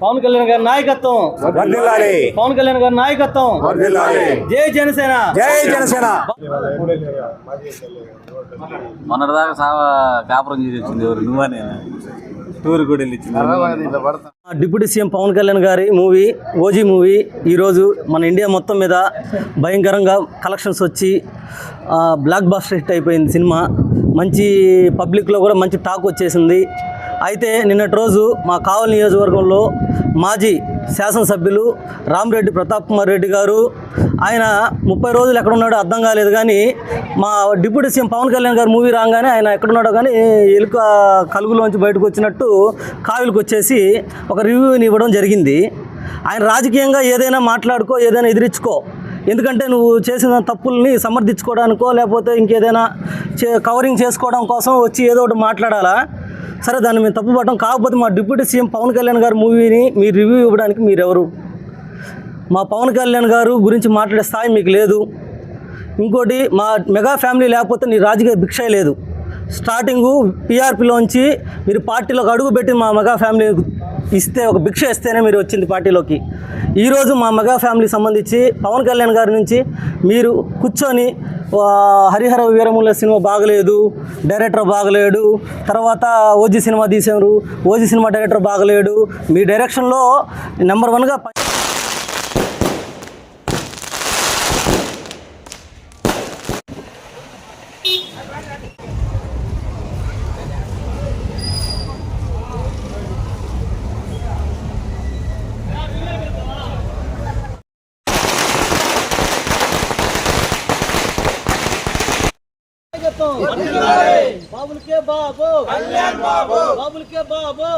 పవన్ కళ్యాణ్ గారి నాయకత్వం. పవన్ కళ్యాణ్ గారి నాయకత్వం. జై జనసేన. జై జనసేన. మొన్నటిదాకా సావ కాపురం చేసి వచ్చింది ఎవరు? నువ్వా నేను? టూర్ కూడా వెళ్ళి ఇచ్చింది డిప్యూటీ సీఎం పవన్ కళ్యాణ్ గారి మూవీ ఓజీ మూవీ ఈరోజు మన ఇండియా మొత్తం మీద భయంకరంగా కలెక్షన్స్ వచ్చి బ్లాక్ బాస్టర్ హిట్ అయిపోయింది సినిమా. మంచి పబ్లిక్లో కూడా మంచి టాక్ వచ్చేసింది. అయితే నిన్నటి రోజు మా కావలి నియోజకవర్గంలో మాజీ శాసనసభ్యులు రామిరెడ్డి ప్రతాప్ కుమార్ రెడ్డి గారు. ఆయన ముప్పై రోజులు ఎక్కడున్నాడో అర్థం కాలేదు కానీ మా డిప్యూటీ సీఎం పవన్ కళ్యాణ్ గారు మూవీ రాగానే ఆయన ఎక్కడున్నాడో కానీ ఎలుక కలుగులోంచి బయటకు వచ్చినట్టు కావిలకు వచ్చేసి ఒక రివ్యూని ఇవ్వడం జరిగింది. ఆయన రాజకీయంగా ఏదైనా మాట్లాడుకో ఏదైనా ఎదిరించుకో. ఎందుకంటే నువ్వు చేసిన తప్పుల్ని సమర్థించుకోవడానికో లేకపోతే ఇంకేదైనా చే కవరింగ్ చేసుకోవడం కోసం వచ్చి ఏదో ఒకటి మాట్లాడాలా? సరే దాన్ని మేము తప్పుపడటం కాకపోతే మా డిప్యూటీ సీఎం పవన్ కళ్యాణ్ గారి మూవీని మీ రివ్యూ ఇవ్వడానికి మీరెవరు? మా పవన్ కళ్యాణ్ గారు గురించి మాట్లాడే స్థాయి మీకు లేదు. ఇంకోటి మా మెగా ఫ్యామిలీ లేకపోతే నీ రాజకీయ భిక్ష లేదు. స్టార్టింగు పీఆర్పీలోంచి మీరు పార్టీలోకి అడుగు పెట్టి మా మెగా ఫ్యామిలీ ఇస్తే ఒక భిక్ష ఇస్తేనే మీరు వచ్చింది పార్టీలోకి. ఈరోజు మా మెగా ఫ్యామిలీ సంబంధించి పవన్ కళ్యాణ్ గారి నుంచి మీరు కూర్చొని హరిహర వీరముల సినిమా బాగలేదు డైరెక్టర్ బాగలేడు తర్వాత ఓజీ సినిమా తీసారు ఓజీ సినిమా డైరెక్టర్ బాగలేడు. మీ డైరెక్షన్లో నెంబర్ వన్గా బాబులకే బాబు. బాబులకే బాబు.